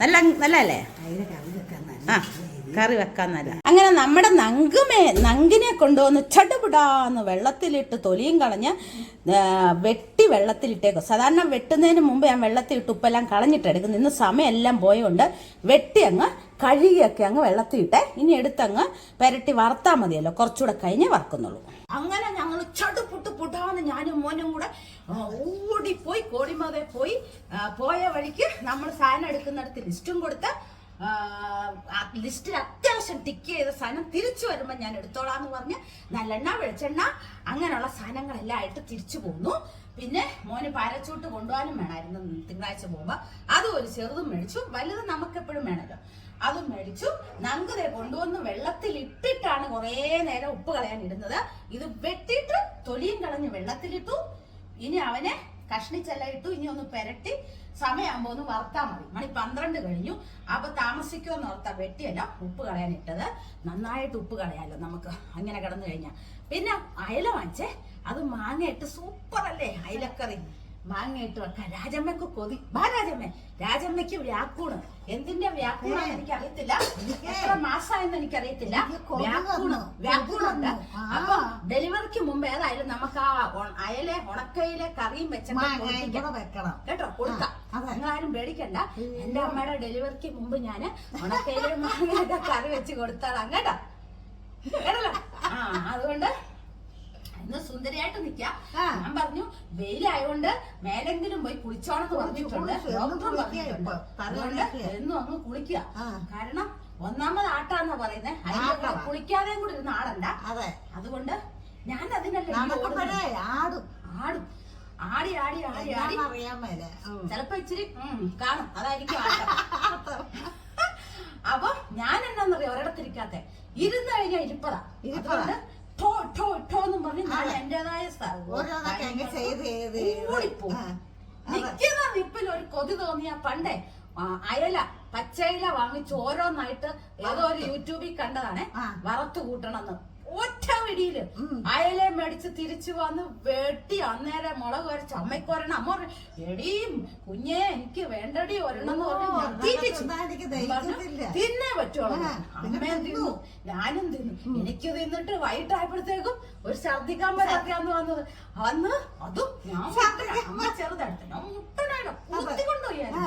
A: നല്ല നല്ലല്ലേ ആ കറി വെക്കാൻ നല്ല. അങ്ങനെ നമ്മുടെ നങ്കുമേ നങ്കിനെ കൊണ്ടുവന്ന് ചടുപിടാന്ന് വെള്ളത്തിലിട്ട് തൊലിയും കളഞ്ഞ് വെട്ടി വെള്ളത്തിലിട്ടേക്കും. സാധാരണ വെട്ടുന്നതിന് മുമ്പ് ഞാൻ വെള്ളത്തിലിട്ട് ഉപ്പെല്ലാം കളഞ്ഞിട്ടെടുക്കും ഇന്ന് സമയമെല്ലാം പോയോണ്ട് വെട്ടി അങ്ങ് കഴുകിയൊക്കെ അങ്ങ് വെള്ളത്തിലിട്ടെ ഇനി എടുത്തങ്ങ് പെരട്ടി വറുത്താൽ മതിയല്ലോ. കുറച്ചുകൂടെ കഴിഞ്ഞേ വറക്കുന്നുള്ളൂ. അങ്ങനെ ഞങ്ങൾ ചടുപുട്ട് പുട്ടാന്ന് ഞാനും മോനും കൂടെ ഓടിപ്പോയി കോടിമതേ പോയി പോയ വഴിക്ക് നമ്മൾ സാധനം എടുക്കുന്നിടത്ത് ലിസ്റ്റും കൊടുത്ത് ലിസ്റ്റിൽ അത്യാവശ്യം ടിക്ക് ചെയ്ത സാധനം തിരിച്ചു വരുമ്പോൾ ഞാൻ എടുത്തോളാന്ന് പറഞ്ഞ് നല്ലെണ്ണ വെളിച്ചെണ്ണ അങ്ങനെയുള്ള സാധനങ്ങളെല്ലാം ആയിട്ട് തിരിച്ചു പോന്നു. പിന്നെ മോന് പാരച്ചൂട്ട് കൊണ്ടുപോകാനും വേണമായിരുന്നു തിങ്കളാഴ്ച പോകുമ്പോൾ അതും ഒരു ചെറുതും മേടിച്ചു. വലുത് നമുക്കെപ്പോഴും വേണമല്ലോ അതും മേടിച്ചു. നങ്കുതെ കൊണ്ടുവന്ന് വെള്ളത്തിൽ ഇട്ടിട്ടാണ് കുറേ നേരം ഉപ്പ് കളയാൻ ഇടുന്നത്. ഇത് വെട്ടിയിട്ട് തൊലിയും കളഞ്ഞ് വെള്ളത്തിലിട്ടു. ഇനി അവനെ കഷ്ണിച്ചെല്ലാം ഇട്ടു. ഇനി ഒന്ന് പെരട്ടി സമയമാകുമ്പോ ഒന്ന് വറുത്താൽ മതി. മണി പന്ത്രണ്ട് കഴിഞ്ഞു. അപ്പൊ താമസിക്കുമെന്ന് ഓർത്താ വെട്ടിയല്ല ഉപ്പ് കളയാൻ ഇട്ടത്. നന്നായിട്ട് ഉപ്പ് കളയാലോ നമുക്ക്. അങ്ങനെ കിടന്നു കഴിഞ്ഞാൽ പിന്നെ അയല വാങ്ങിച്ചേ. അത് മാങ്ങയിട്ട് സൂപ്പർ അല്ലേ അയലക്കറി. മാങ്ങയിട്ട് വെക്കാൻ രാജമ്മക്ക് കൊതി. വാ രാജമ്മ. രാജമ്മയ്ക്ക് വ്യാക്കൂണ്. എന്തിന്റെ വ്യാക്കൂണെന്ന് എനിക്ക് അറിയത്തില്ല എത്ര മാസമായെന്ന് എനിക്കറിയത്തില്ല.
C: എനിക്ക് അറിയത്തില്ല
A: വ്യാക്കൂണ്. വ്യാക്കൂണുണ്ട്. അപ്പൊ ഡെലിവറിക്ക് മുമ്പ് ഏതായാലും നമുക്ക് ആ അയലെ ഉണക്കയിലെ കറിയും
C: വെക്കണം.
A: കേട്ടോ? കൊടുക്കാം. നിങ്ങളാരും പേടിക്കണ്ട. എന്റെ അമ്മയുടെ ഡെലിവറിക്ക് മുമ്പ് ഞാൻ ഉണക്കയിലെ മാങ്ങയുടെ കറി വെച്ച് കൊടുത്താളാം കേട്ടോ? കേട്ടല്ലോ? ആ അതുകൊണ്ട് ഇന്ന് സുന്ദരിയായിട്ട് നിക്കാം ഞാൻ പറഞ്ഞു വെയിലായോണ്ട് മേലെങ്കിലും പോയി കുളിച്ചോണെന്ന് പറഞ്ഞിട്ടുണ്ട്.
C: എന്നും
A: പറഞ്ഞിട്ടുണ്ട്. അതുകൊണ്ട് എന്നും അങ്ങ് കുളിക്കുക. കാരണം ഒന്നാമത് ആട്ടാന്നാ പറയുന്നത് അതിന്റെ. കുളിക്കാതെയും കൂടി ഇരുന്ന
C: അതെ.
A: അതുകൊണ്ട് ഞാൻ അതിനല്ലേ
C: ആടും.
A: ആടും. ആടി ആടി ആടി ആടി.
C: എന്താണെന്നറിയാൻ മേല.
A: ചിലപ്പോ ഇച്ചിരി കാണും. അതായിരിക്കും അപ്പൊ ഞാൻ എന്നാന്നറിയാം ഒരിടത്തിരിക്കാത്തെ? ഇരുന്ന് കഴിഞ്ഞാൽ ഇരിപ്പതാ.
C: ഇരിപ്പതാ.
A: അതുകൊണ്ട് ഠോ ഠോ ഠോ എന്നും പറഞ്ഞ് ഞാൻ
C: അതെ.
A: എന്റേതായ സ്ഥ-
C: ഓരോന്നൊക്കെ അങ്ങ് ചെയ്ത് ചെയ്ത് ചെയ്ത്.
A: ഓടിപ്പോവും.
C: ആ.
A: നിക്കുന്ന നിപ്പിൽ ഒരു കൊതി തോന്നിയ പണ്ടേ ആ, അയല പച്ചയില വാങ്ങിച്ച് ഓരോന്നായിട്ട് ഏതോ ഒരു യൂട്യൂബിൽ കണ്ടതാണ്
C: ആ.
A: വറുത്ത് കൂട്ടണമെന്ന് ഒറ്റ വിടിയിൽ
C: ഉം.
A: അയല മേടിച്ച് തിരിച്ചു വന്ന് വെട്ടി അന്നേരം മുളക് വരച്ച് അമ്മയ്ക്കൊരെണ്ണം അമ്മ എടിയും എടീ കുഞ്ഞേ എനിക്ക് വേണ്ടടി ഒരെണ്ണം എന്ന് പറഞ്ഞ്. തിന്നേ പറ്റുള്ളൂ. അമ്മയും തിന്നു. ഞാനും തിന്നു. എനിക്ക് തിന്നിട്ട് വൈകിട്ടായപ്പോഴത്തേക്കും ഒരു ഛർദിക്കാൻ പറ്റാത്ത വന്നത്. അന്ന് അതും ഞാൻ മുട്ടനാ. അമ്മ ചെറുതെടുത്ത് ഞാൻ മുട്ടനായില്ല കുത്തിക്കൊണ്ടുപോയി ഞാൻ.
C: ആ.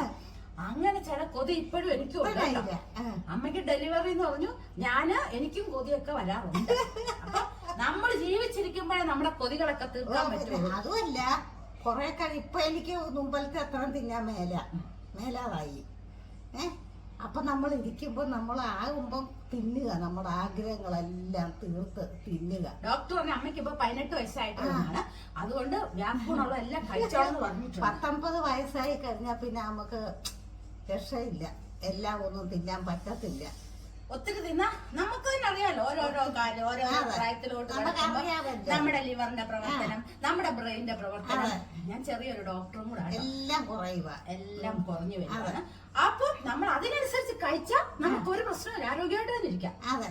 A: അങ്ങനെ ചില കൊതി ഇപ്പോഴും എനിക്കും ഉണ്ട് കേട്ടോ. അമ്മയ്ക്ക് ഡെലിവറി എന്ന് പറഞ്ഞു ഞാൻ എനിക്കും കൊതിയൊക്കെ വരാറുണ്ട്. അപ്പൊ നമ്മൾ ജീവിച്ചിരിക്കുമ്പോഴേ നമ്മുടെ കൊതികളൊക്കെ തീർക്കാൻ പറ്റും
C: അതുമല്ല കൊറേ കഴി ഇപ്പൊ എനിക്ക് മുമ്പലത്തെ അത്ര തിന്നാൻ മേല. മേലാതായി. ഏ? അപ്പൊ നമ്മൾ ഇരിക്കുമ്പോ നമ്മൾ ആകുമ്പം തിന്നുക നമ്മുടെ ആഗ്രഹങ്ങളെല്ലാം തീർത്ത് തിന്നുക.
A: ഡോക്ടർ പറഞ്ഞ അമ്മയ്ക്ക് ഇപ്പൊ പതിനെട്ട് വയസ്സായിട്ടാണ് അതുകൊണ്ട് വ്യാപുണുള്ള എല്ലാം കഴിച്ചോളെന്ന് പറഞ്ഞിട്ടുണ്ട്.
C: പത്തൊമ്പത് വയസ്സായി കഴിഞ്ഞാൽ പിന്നെ നമുക്ക് രക്ഷയില്ല. എല്ലാം ഒന്നും തിന്നാൻ പറ്റത്തില്ല.
A: ഒത്തിരി തിന്നാ? നമുക്ക് തന്നെ അറിയാലോ. ഓരോരോ കാര്യം
C: ഓരോ.
A: പ്രായത്തിലോട്ട് നമ്മുടെ ലിവറിന്റെ പ്രവർത്തനം നമ്മുടെ ബ്രെയിന്റെ പ്രവർത്തനം. ഞാൻ ചെറിയൊരു ഡോക്ടറും കൂടെ
C: എല്ലാം കുറയുക
A: എല്ലാം കുറഞ്ഞു വരുവാണ് അപ്പൊ നമ്മൾ അതിനനുസരിച്ച് കഴിച്ചാൽ നമുക്ക് ഒരു പ്രശ്നമില്ല. ആരോഗ്യമായിട്ട് തന്നെ ഇരിക്കാം.
C: അതെ.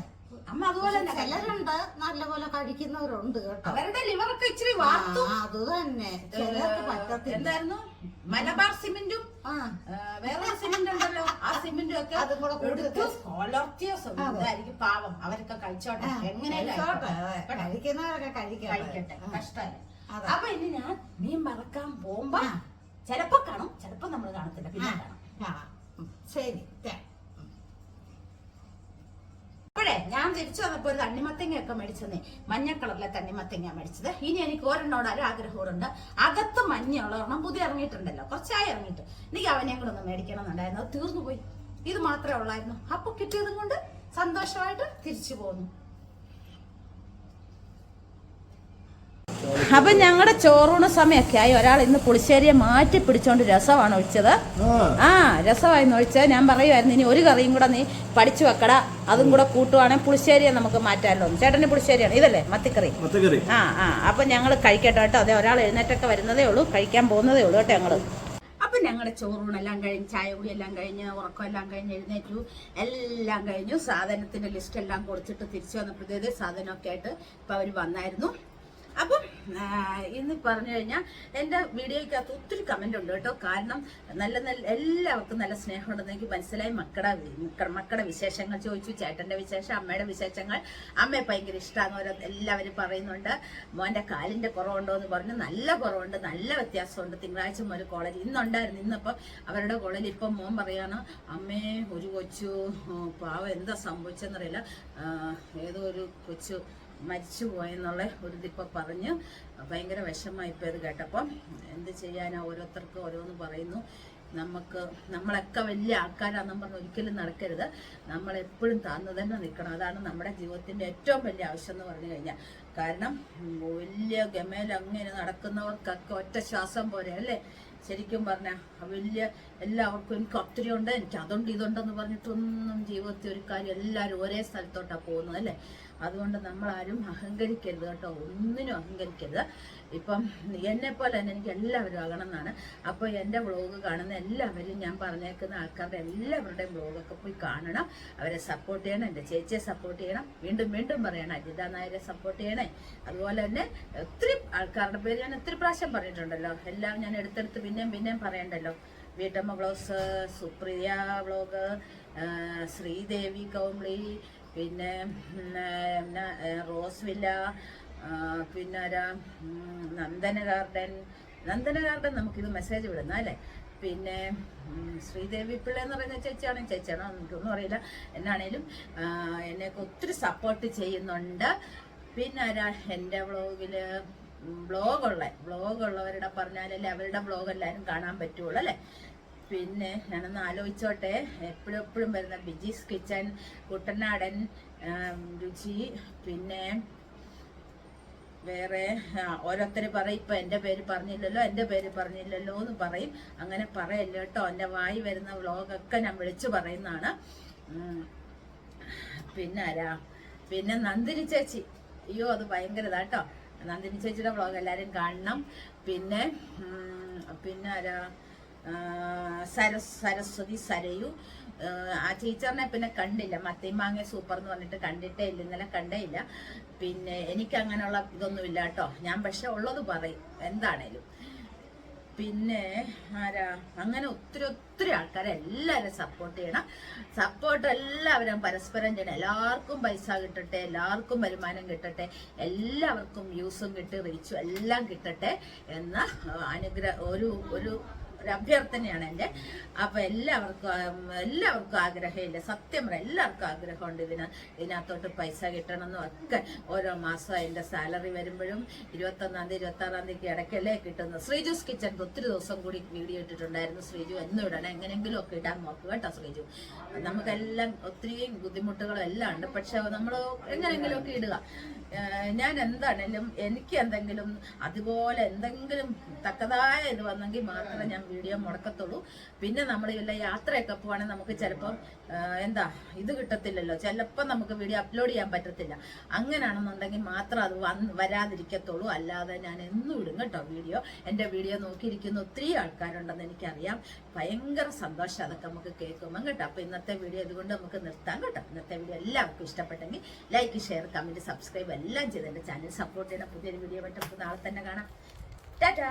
A: അമ്മ അതുപോലെ തന്നെ.
C: ചിലരുണ്ട് നല്ലപോലെ കഴിക്കുന്നവരുണ്ട് കേട്ടോ.
A: അവരുടെ ലിവറൊക്കെ ഇച്ചിരി വാർത്തു.
C: അത് തന്നെ. ചിലർക്ക് പറ്റത്തില്ല.
A: എന്തായിരുന്നു? മലബാർ സിമെന്റും വേറെ സിമെന്റ് ഉണ്ടല്ലോ. ആ സിമെന്റും ഒക്കെ
C: അതും കൂടെ
A: കൊടുത്ത് ഇതായിരിക്കും പാവം. അവരൊക്കെ കഴിച്ചോട്ടെ.
C: എങ്ങനെ കഴിക്കുന്നവരൊക്കെ കഴിക്കട്ടെ. ആ.
A: അപ്പൊ ഇനി ഞാൻ മീൻ മറക്കാൻ പോകുമ്പോ ചെലപ്പോ കാണും ചിലപ്പോ നമ്മൾ കാണത്തില്ല. പിന്നെ കാണാം.
C: ശരി.
A: അപ്പോഴേ ഞാൻ തിരിച്ചു വന്നപ്പോ ഒരു തണ്ണിമത്തങ്ങയൊക്കെ മേടിച്ചതേ മഞ്ഞ കളറിലെ തണ്ണിമത്തങ്ങ മേടിച്ചത്. ഇനി എനിക്ക് ഒരെണ്ണോട് ഒരു ആഗ്രഹമുണ്ട് അകത്ത് മഞ്ഞയുള്ള ഒരെണ്ണം പുതിയ ഇറങ്ങിയിട്ടുണ്ടല്ലോ. കുറച്ചായി ഇറങ്ങിയിട്ട്. എനിക്ക് അവനെ കൂടെ ഒന്ന് മേടിക്കണം എന്നുണ്ടായിരുന്നു അത് തീർന്നു പോയി ഇത് മാത്രമേ ഉള്ളായിരുന്നു. അപ്പൊ കിട്ടിയതും കൊണ്ട് സന്തോഷമായിട്ട് തിരിച്ചു പോന്നു. അപ്പൊ ഞങ്ങളുടെ ചോറൂണ സമയമൊക്കെ ആയി ഒരാൾ ഇന്ന് പുളിശ്ശേരിയെ മാറ്റി പിടിച്ചോണ്ട് രസമാണ് ഒഴിച്ചത്. ആ. രസമായിരുന്നു ഒഴിച്ചത്. ഞാൻ പറയുമായിരുന്നു ഇനി ഒരു കറിയും കൂടെ നീ പഠിച്ചു വെക്കട. അതും കൂടെ കൂട്ടുവാണെങ്കിൽ പുളിശ്ശേരിയെ നമുക്ക് മാറ്റാമല്ലോ ചേട്ടന് പുളിശ്ശേരിയാണ്. ഇതല്ലേ? മത്തിക്കറി.
B: മത്തക്കറി.
A: ആ ആ. അപ്പൊ ഞങ്ങൾ കഴിക്കട്ടെ കേട്ടോ. അതെ ഒരാൾ എഴുന്നേറ്റൊക്കെ വരുന്നതേ ഉള്ളൂ. കഴിക്കാൻ പോകുന്നതേ ഉള്ളൂ കേട്ടോ ഞങ്ങൾ. അപ്പൊ ഞങ്ങളുടെ ചോറൂണെല്ലാം കഴിഞ്ഞ് ചായ കുടി എല്ലാം കഴിഞ്ഞ് ഉറക്കം എല്ലാം കഴിഞ്ഞ് എഴുന്നേറ്റു. എല്ലാം കഴിഞ്ഞു. സാധനത്തിന്റെ ലിസ്റ്റ് എല്ലാം കൊടുത്തിട്ട് തിരിച്ചു വന്നപ്പോഴത്തേത് സാധനമൊക്കെ ആയിട്ട് ഇപ്പൊ അവർ വന്നായിരുന്നു. അപ്പം ഇന്ന് പറഞ്ഞു കഴിഞ്ഞാൽ എന്റെ വീഡിയോയ്ക്കകത്ത് ഒത്തിരി കമന്റ് ഉണ്ട് കേട്ടോ. കാരണം നല്ല നല്ല എല്ലാവർക്കും നല്ല സ്നേഹമുണ്ടെന്ന് എനിക്ക് മനസ്സിലായി. മക്കളുടെ മക്ക- മക്കളുടെ വിശേഷങ്ങൾ ചോദിച്ചു ചേട്ടന്റെ വിശേഷം അമ്മയുടെ വിശേഷങ്ങൾ. അമ്മയെ ഭയങ്കര ഇഷ്ടമാണ് ഓരോ എല്ലാവരും പറയുന്നുണ്ട്. മോന്റെ കാലിന്റെ കുറവുണ്ടോ എന്ന് പറഞ്ഞു നല്ല കുറവുണ്ട് നല്ല വ്യത്യാസമുണ്ട്. തിങ്കളാഴ്ച മുതൽ കോളേജ് ഇന്നുണ്ടായിരുന്നു. ഇന്നിപ്പം അവരുടെ കോളേജിൽ ഇപ്പം മോൻ പറയാണ് അമ്മേ ഒരു കൊച്ചു പാവം എന്താ സംഭവിച്ചെന്നറിയില്ല. ഏതോ ഒരു കൊച്ചു മരിച്ചു പോയെന്നുള്ള ഒരു ഇതിപ്പോൾ പറഞ്ഞ് ഭയങ്കര വിഷമമായി ഇപ്പോൾ ഇത് കേട്ടപ്പം എന്ത് ചെയ്യാനാ ഓരോരുത്തർക്ക് ഓരോന്ന് പറയുന്നു. നമുക്ക് നമ്മളൊക്കെ വലിയ ആൾക്കാരാണെന്നും പറഞ്ഞ് ഒരിക്കലും നടക്കരുത്. നമ്മളെപ്പോഴും താന്നു തന്നെ നിൽക്കണം. അതാണ് നമ്മുടെ ജീവിതത്തിന്റെ ഏറ്റവും വലിയ ആവശ്യം എന്ന് പറഞ്ഞു കഴിഞ്ഞാൽ. കാരണം വലിയ ഗമേൽ അങ്ങനെ നടക്കുന്നവർക്കൊക്കെ ഒറ്റ ശ്വാസം പോലെ അല്ലേ? ശരിക്കും പറഞ്ഞാൽ വലിയ എല്ലാവർക്കും എനിക്ക് ഒത്തിരി ഉണ്ട് എനിക്ക് അതുണ്ട് ഇതുണ്ടെന്ന് പറഞ്ഞിട്ടൊന്നും ജീവിതത്തിൽ ഒരു കാര്യം എല്ലാവരും ഒരേ സ്ഥലത്തോട്ടാണ് പോകുന്നത് അല്ലേ? അതുകൊണ്ട് നമ്മളാരും അഹങ്കരിക്കരുത് കേട്ടോ. ഒന്നിനും അഹങ്കരിക്കരുത്. ഇപ്പം എന്നെ പോലെ തന്നെ എനിക്ക് എല്ലാവരും ആകണം എന്നാണ് അപ്പോൾ എന്റെ വ്ളോഗ് കാണുന്ന എല്ലാവരും ഞാൻ പറഞ്ഞേക്കുന്ന ആൾക്കാരുടെ എല്ലാവരുടെയും വ്ളോഗൊക്കെ പോയി കാണണം. അവരെ സപ്പോർട്ട് ചെയ്യണം. എന്റെ ചേച്ചിയെ സപ്പോർട്ട് ചെയ്യണം. വീണ്ടും വീണ്ടും പറയണം. അജിത നായരെ സപ്പോർട്ട് ചെയ്യണേ. അതുപോലെ തന്നെ ഒത്തിരി ആൾക്കാരുടെ പേര് ഞാൻ ഒത്തിരി പ്രാവശ്യം പറഞ്ഞിട്ടുണ്ടല്ലോ. എല്ലാം ഞാൻ എടുത്തെടുത്ത് പിന്നെയും പിന്നെയും പറയണ്ടല്ലോ. വീട്ടമ്മ ബ്ലോഗ്സ് സുപ്രിയ വ്ളോഗ് ശ്രീദേവി കൗംളി പിന്നെ റോസ് വില്ല പിന്നെ ആരാ നന്ദന ഗാർഡൻ നന്ദന ഗാർഡൻ നമുക്കിത് മെസ്സേജ് വിടുന്ന അല്ലേ? പിന്നെ ശ്രീദേവി പിള്ള എന്ന് പറയുന്ന ചേച്ചിയാണ്? ചേച്ചിയാണോ? എനിക്കൊന്നും അറിയില്ല. എന്നാണേലും എന്നെയൊക്കെ ഒത്തിരി സപ്പോർട്ട് ചെയ്യുന്നുണ്ട്. പിന്നെ ആരാ എന്റെ വ്ളോഗിൽ ബ്ലോഗുള്ള ബ്ലോഗുള്ളവരുടെ പറഞ്ഞാലല്ലേ അവരുടെ ബ്ലോഗ് എല്ലാവരും കാണാൻ പറ്റുള്ളൂ അല്ലേ? പിന്നെ ഞാനൊന്ന് ആലോചിച്ചോട്ടെ. എപ്പോഴും എപ്പോഴും വരുന്ന ബിജീസ് കിച്ചൺ കുട്ടനാടൻ രുചി പിന്നെ വേറെ ഓരോരുത്തർ പറയും ഇപ്പൊ എന്റെ പേര് പറഞ്ഞില്ലല്ലോ എന്റെ പേര് പറഞ്ഞില്ലല്ലോ എന്ന് പറയും. അങ്ങനെ പറയല്ല കേട്ടോ. എന്റെ വായി വരുന്ന വ്ളോഗൊക്കെ ഞാൻ വിളിച്ചു പറയുന്നതാണ്. പിന്നെ ആരാ? പിന്നെ നന്ദിനി ചേച്ചി. അയ്യോ അത് ഭയങ്കര ഇതാട്ടോ നന്ദിനി ചേച്ചിയുടെ വ്ളോഗ് എല്ലാവരും കാണണം. പിന്നെ പിന്നെ ആരാ? സരസ് സരസ്വതി സരയു. ആ, ടീച്ചറിനെ പിന്നെ കണ്ടില്ല. മത്തിമാങ്ങ സൂപ്പർ എന്ന് പറഞ്ഞിട്ട് കണ്ടിട്ടേ ഇല്ല. ഇന്നലെ കണ്ടേ ഇല്ല. പിന്നെ എനിക്ക് അങ്ങനെയുള്ള ഇതൊന്നുമില്ല കേട്ടോ. ഞാൻ പക്ഷെ ഉള്ളത് പറയും. എന്താണേലും. പിന്നെ ആരാ? അങ്ങനെ ഒത്തിരി ഒത്തിരി ആൾക്കാരെ എല്ലാവരും സപ്പോർട്ട് ചെയ്യണം. സപ്പോർട്ട് എല്ലാവരും പരസ്പരം ചെയ്യണം. എല്ലാവർക്കും പൈസ കിട്ടട്ടെ എല്ലാവർക്കും വരുമാനം കിട്ടട്ടെ എല്ലാവർക്കും വ്യൂസും കിട്ടി റീച്ചും എല്ലാം കിട്ടട്ടെ എന്ന അനുഗ്രഹ ഒരു ഒരു ഒരു അഭ്യർത്ഥനയാണ് എന്റെ. അപ്പൊ എല്ലാവർക്കും എല്ലാവർക്കും ആഗ്രഹമില്ല. സത്യം പറയാം എല്ലാവർക്കും ആഗ്രഹമുണ്ട് ഇതിന് ഇതിനകത്തോട്ട് പൈസ കിട്ടണമെന്നും ഒക്കെ ഓരോ മാസം അതിന്റെ സാലറി വരുമ്പോഴും ഇരുപത്തൊന്നാം തീയതി ഇരുപത്തി ആറാം തീയതി ഇടയ്ക്കല്ലേ കിട്ടുന്നത്. ശ്രീജുസ് കിച്ചൺ ഒത്തിരി ദിവസം കൂടി വീഡിയോ ഇട്ടിട്ടുണ്ടായിരുന്നു ശ്രീജു. എന്നും ഇടണം. എങ്ങനെയെങ്കിലും ഒക്കെ ഇടാൻ നോക്കുക കേട്ടോ ശ്രീജു. നമുക്കെല്ലാം ഒത്തിരി ബുദ്ധിമുട്ടുകളും എല്ലാം ഉണ്ട്. പക്ഷെ നമ്മൾ എങ്ങനെയെങ്കിലും ഒക്കെ ഇടുക ഞാൻ എന്താണെങ്കിലും എനിക്ക് എന്തെങ്കിലും അതുപോലെ എന്തെങ്കിലും തക്കതായ ഇത് വന്നെങ്കിൽ മാത്രമേ ഞാൻ വീഡിയോ മുടക്കത്തുള്ളൂ. പിന്നെ നമ്മൾ വല്ല യാത്രയൊക്കെ പോവാണെങ്കിൽ നമുക്ക് ചിലപ്പം എന്താ ഇത് കിട്ടത്തില്ലല്ലോ. ചിലപ്പോൾ നമുക്ക് വീഡിയോ അപ്ലോഡ് ചെയ്യാൻ പറ്റത്തില്ല. അങ്ങനെയാണെന്നുണ്ടെങ്കിൽ മാത്രം അത് വരാതിരിക്കത്തുള്ളൂ. അല്ലാതെ ഞാൻ എന്നും ഇടും കേട്ടോ വീഡിയോ. എന്റെ വീഡിയോ നോക്കിയിരിക്കുന്ന ഒത്തിരി ആൾക്കാരുണ്ടെന്ന് എനിക്കറിയാം. ഭയങ്കര സന്തോഷം അതൊക്കെ നമുക്ക് കേൾക്കുമ്പോൾ കേട്ടോ. അപ്പോൾ ഇന്നത്തെ വീഡിയോ ഇതുകൊണ്ട് നമുക്ക് നിർത്താം കേട്ടോ. ഇന്നത്തെ വീഡിയോ എല്ലാവർക്കും ഇഷ്ടപ്പെട്ടെങ്കിൽ ലൈക്ക് ഷെയർ കമന്റ് സബ്സ്ക്രൈബ് എല്ലാം ചെയ്ത് എന്റെ ചാനൽ സപ്പോർട്ട് ചെയ്യണം. പുതിയൊരു വീഡിയോ ആയിട്ട് നാളെ തന്നെ കാണാം. ടാറ്റാ!